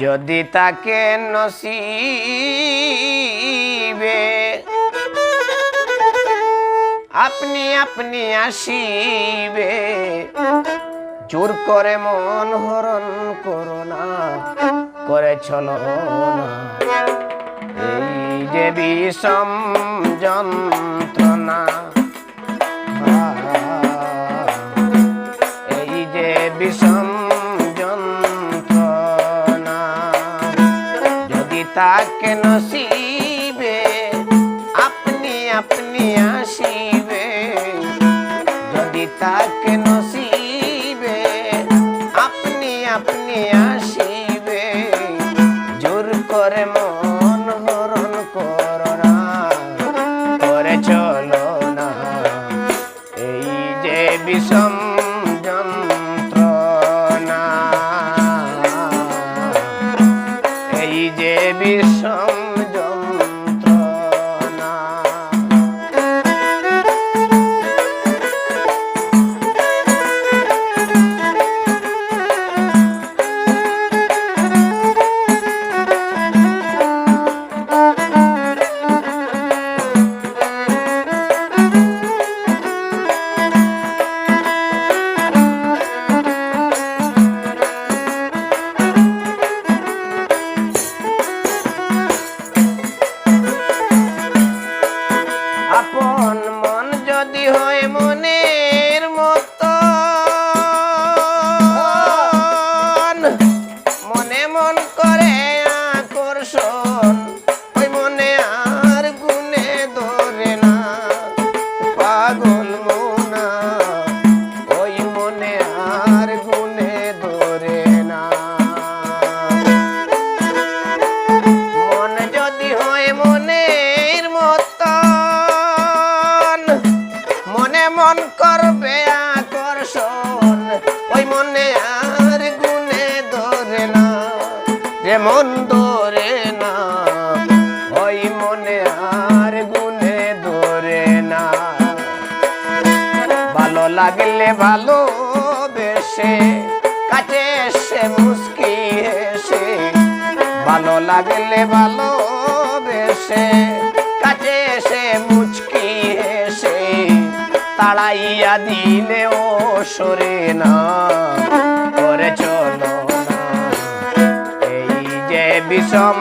যদি তাকে নসিবে আপনি আপনি আসিবে। জোর করে মন হরণ করো না, করে চলো না। এই যে বিষম যন্ত্রণা এই যে বিষম তাকে নসিবে আপনি আপনি আসিবে। যদি তাকে নসিবে আপনি আপনি আসিবে। জোর করে মন হরণ করো না। করে চলো না। এই যে বিষম আপন মনে করবে আকর্ষণ, ওই মনে আর গুনে ধরে না। যে মন ধরে না, ওই মনে আর গুনে ধরে না। ভালো লাগলে ভালো বেশে এসে মুস্কি এসে ভালো লাগলে ভালো বেশে তাড়াইয়া দিলে ও সরে না করে চলো না। এই যে বিষম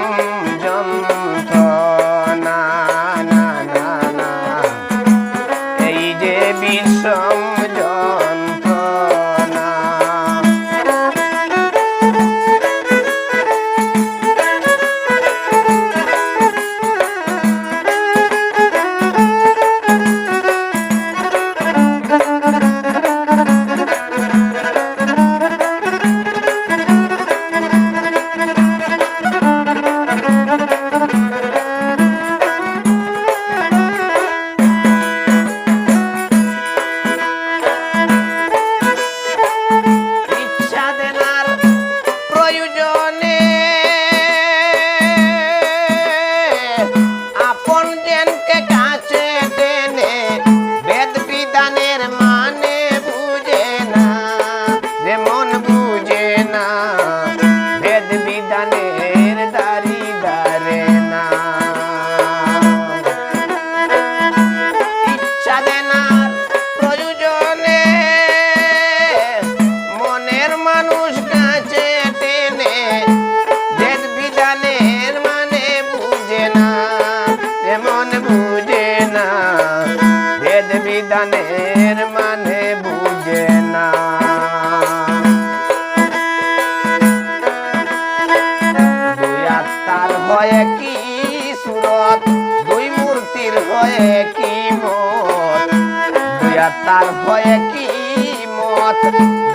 দুই আত্মার হয় কি মত?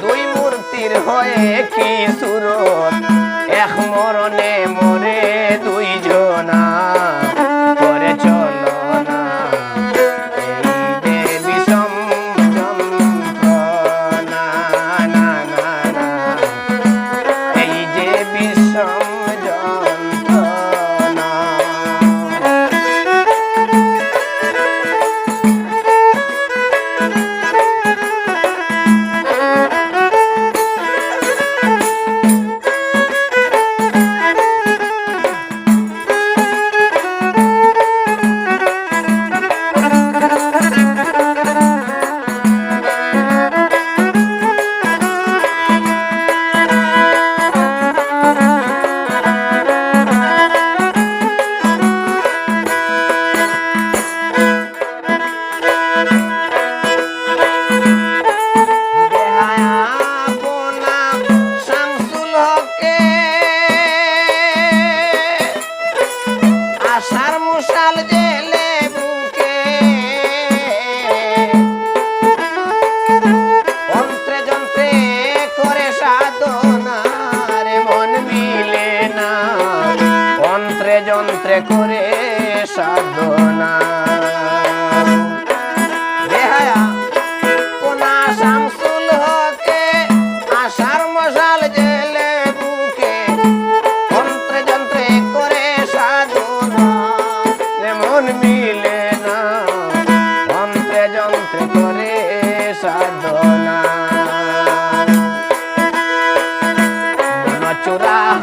দুই মূর্তির হয়ে কি সুরত? এক মরণে মরে দুই আশার মশাল জেলে বুকে। যন্ত্রে যন্ত্রে করে সাধনার মন মিলে না। যন্ত্রে যন্ত্রে করে সাধনা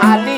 ali.